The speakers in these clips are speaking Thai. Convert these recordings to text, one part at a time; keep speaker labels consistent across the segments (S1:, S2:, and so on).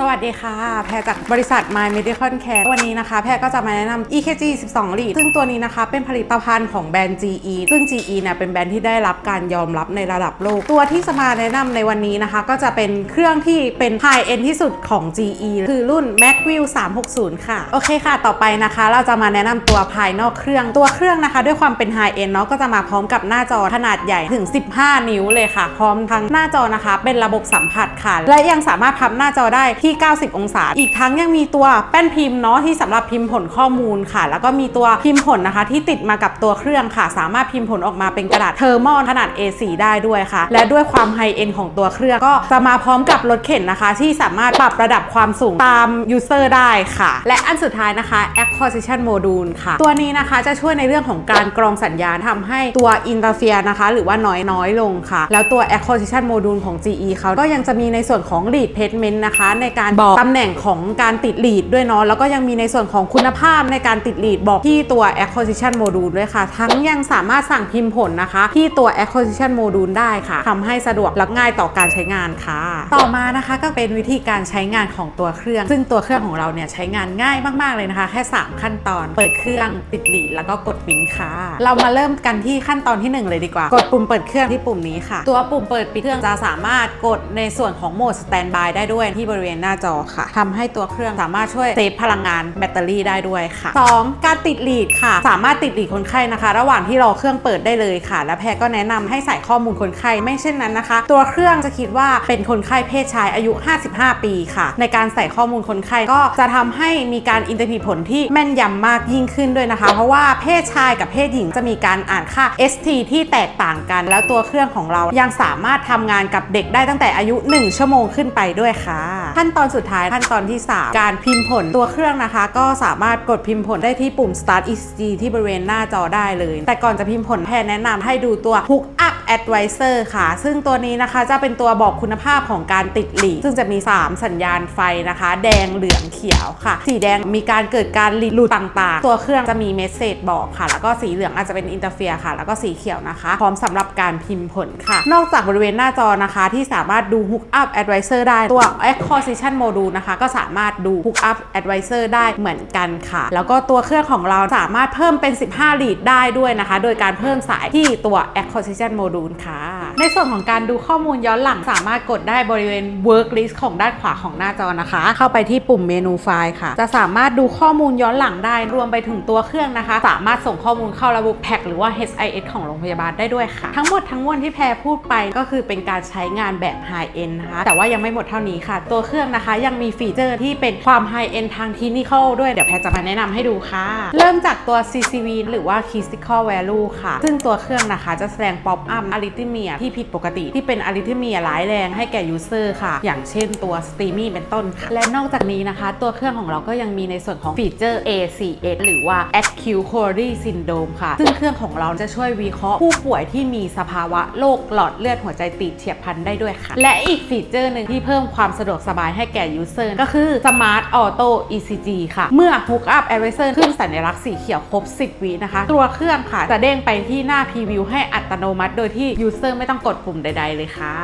S1: สวัสดีค่ะ แพรจากบริษัท My Medical Care วันนี้นะคะ แพรก็จะมาแนะนำ EKG 12 lead ซึ่งตัวนี้นะคะเป็นผลิตภัณฑ์ของแบรนด์ GE ซึ่ง GE เนี่ยเป็นแบรนด์ที่ได้รับการยอมรับในระดับโลก ตัวที่จะมาแนะนำในวันนี้นะคะ ก็จะเป็นเครื่องที่เป็น High End ที่สุดของ GE คือรุ่น Macview 360 ค่ะ โอเคค่ะ ต่อไปนะคะ เราจะมาแนะนำตัวภายนอกเครื่องตัวเครื่องนะคะ ด้วยความเป็น High End เนาะก็จะมาพร้อมกับหน้าจอขนาดใหญ่ถึง 15 นิ้วเลยค่ะ พร้อมทั้งหน้าจอนะคะ เป็นระบบสัมผัสค่ะ และยังสามารถพับหน้าจอได้ที่ 90 องศา อีกทั้งยังมีตัวแป้นพิมพ์เนาะที่สำหรับพิมพ์ผลข้อมูลค่ะ แล้วก็มีตัวพิมพ์ผลนะคะที่ติดมากับตัวเครื่องค่ะ สามารถพิมพ์ผลออกมาเป็นกระดาษเทอร์มอลขนาด A4 ได้ด้วยค่ะ และด้วยความไฮเอ็นของตัวเครื่องก็จะมาพร้อมกับรถเข็นนะคะ ที่สามารถปรับระดับความสูงตามยูเซอร์ได้ค่ะ และอันสุดท้ายนะคะ Acquisition Module ค่ะ ตัวนี้นะคะจะช่วยในเรื่องของการกรองสัญญาณทำให้ตัว Interfere นะคะ หรือว่าน้อยน้อยลงค่ะ แล้วตัว Acquisition Module ของ GE เขาก็ยังจะมีในส่วนของ Lead Placement นะคะ ในการบอกตำแหน่งของการติด Lead ด้วยเนาะแล้วก็ยังมีในส่วนของคุณภาพในการติด Lead บอกที่ตัว Acquisition Module ด้วยค่ะ ทั้งยังสามารถสั่งพิมพ์ผลนะคะ ที่ตัว Acquisition Module ได้ค่ะทำให้สะดวกและง่ายต่อการใช้งานค่ะ ต่อมานะคะก็เป็นวิธีการใช้งานของตัวเครื่อง ซึ่งตัวเครื่องของเราเนี่ยใช้งานง่ายมากๆเลยนะคะ แค่ 3 ขั้นตอน เปิดเครื่องติด Lead แล้วก็กดปิ๊งค่ะ เรามาเริ่มกันที่ขั้นตอนที่หนึ่งเลยดีกว่า กดปุ่มเปิดเครื่องที่ปุ่มนี้ค่ะ ตัวปุ่มเปิดปิดเครื่องจะสามารถกดในส่วนของโหมดสแตนบายได้ด้วยที่บริเวณหน้าจอค่ะทำให้ตัวเครื่องสามารถช่วยเซฟพลังงานแบตเตอรี่ได้ด้วยค่ะ 2. การติดหลีดค่ะ สามารถติดหลีดคนไข้นะคะ ระหว่างที่รอเครื่องเปิดได้เลยค่ะ และแพทย์ก็แนะนำให้ใส่ข้อมูลคนไข้ไม่เช่นนั้นนะคะ ตัวเครื่องจะคิดว่าเป็นคนไข้เพศชายอายุ 55 ปีค่ะ ในการใส่ข้อมูลคนไข้ก็จะทำให้มีการอินเตอร์ผิดผลที่แม่นยำมากยิ่งขึ้นด้วยนะคะ เพราะว่าเพศชายกับเพศหญิงจะมีการอ่านค่า ST ที่แตกต่างกัน แล้วตัวเครื่องของเรายังสามารถทำงานกับเด็กได้ตั้งแต่อายุ 1 ชั่วโมงขึ้นไปด้วยค่ะ ขั้นตอนสุดท้ายขั้นตอนที่ 3 การพิมพ์ผลตัวเครื่องนะคะ ก็สามารถกดพิมพ์ผลได้ที่ปุ่ม start ECG ที่บริเวณหน้าจอได้เลย แต่ก่อนจะพิมพ์ผลแพทย์แนะนำให้ดูตัว hook up advisor ค่ะ ซึ่งตัวนี้นะคะจะเป็นตัวบอกคุณภาพของการติดหลีดซึ่งจะมี 3 สัญญาณไฟนะคะ แดงเหลืองเขียวค่ะ สีแดงมีการเกิดการหลีดหลุดต่างๆ ตัวเครื่องจะมีเมสเซจบอกค่ะ แล้วก็สีเหลืองอาจจะเป็นอินเตอร์เฟียค่ะ แล้วก็สีเขียวนะคะ พร้อมสำหรับการพิมพ์ผลค่ะ นอกจากบริเวณหน้าจอนะคะที่สามารถดู hook up advisor ได้ตัว acquisition module นะคะ ก็สามารถดู hook up advisor ได้เหมือนกันค่ะ แล้วก็ตัวเครื่องของเราสามารถเพิ่มเป็น 15ลีดได้ด้วยนะคะ โดยการเพิ่มสายที่ตัว acquisition module ูนค่ะ ในส่วนของการดูข้อมูลย้อนหลังสามารถกดได้บริเวณ work list ของด้านขวาของหน้าจอนะคะ เข้าไปที่ปุ่มเมนูไฟล์ค่ะ จะสามารถดูข้อมูลย้อนหลังได้รวมไปถึงตัวเครื่องนะคะ สามารถส่งข้อมูลเข้าระบบแพ็หรือว่า HIS ของโรงพยาบาลได้ด้วยค่ะ ทั้งหมดทั้งมวลที่แพรพูดไปก็คือเป็นการใช้งานแบบ High End นะคะ แต่ว่ายังไม่หมดเท่านี้ค่ะ ตัวเครื่องนะคะ ยังมีฟีเจอร์ที่เป็นความ High End ทาง Clinical ด้วยเดี๋ยวแพรจะมาแนะนำให้ดูค่ะ เริ่มจากตัว CCV หรือว่า Critical Value ค่ะ ซึ่งตัวเครื่องนะคะจะแสดง Pop Up Arrhythmia ที่ผิดปกติ ที่เป็น Arrhythmia ร้ายแรงให้แก่ User ค่ะ อย่างเช่นตัว STEMI เป็นต้นค่ะ และนอกจากนี้นะคะ ตัวเครื่องของเราก็ยังมีในส่วนของฟีเจอร์ ACS หรือว่า Acute Coronary Syndrome ค่ะ ซึ่งเครื่องของเราจะช่วยวิเคราะห์ผู้ป่วยที่มีสภาวะโรคหลอดเลือดหัวใจตีบเฉียบพลันได้ด้วยค่ะ และอีกฟีเจอร์หนึ่งที่เพิ่มความสะดวกสบายให้แก่ User ก็คือ Smart Auto ECG ค่ะ เมื่อ Hook Up Advisor ขึ้นสัญลักษณ์สีเขียวครบ 10วินะคะ ตัวเครื่องค่ะจะเด้งไปที่หน้า Preview ให้อัตโนมัติ โดยที่ User ไม่ต้องต้องกดปุ่มใด ๆ เลยค่ะ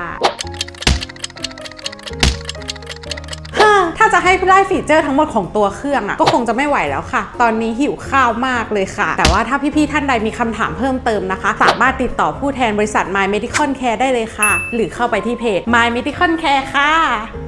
S1: ถ้าจะให้ได้ฟีเจอร์ทั้งหมดของตัวเครื่องอะก็คงจะไม่ไหวแล้วค่ะ ตอนนี้หิวข้าวมากเลยค่ะ แต่ว่าถ้าพี่ๆท่านใดมีคำถามเพิ่มเติมนะคะ สามารถติดต่อผู้แทนบริษัท My Medical Care ได้เลยค่ะ หรือเข้าไปที่เพจ My Medical Care ค่ะ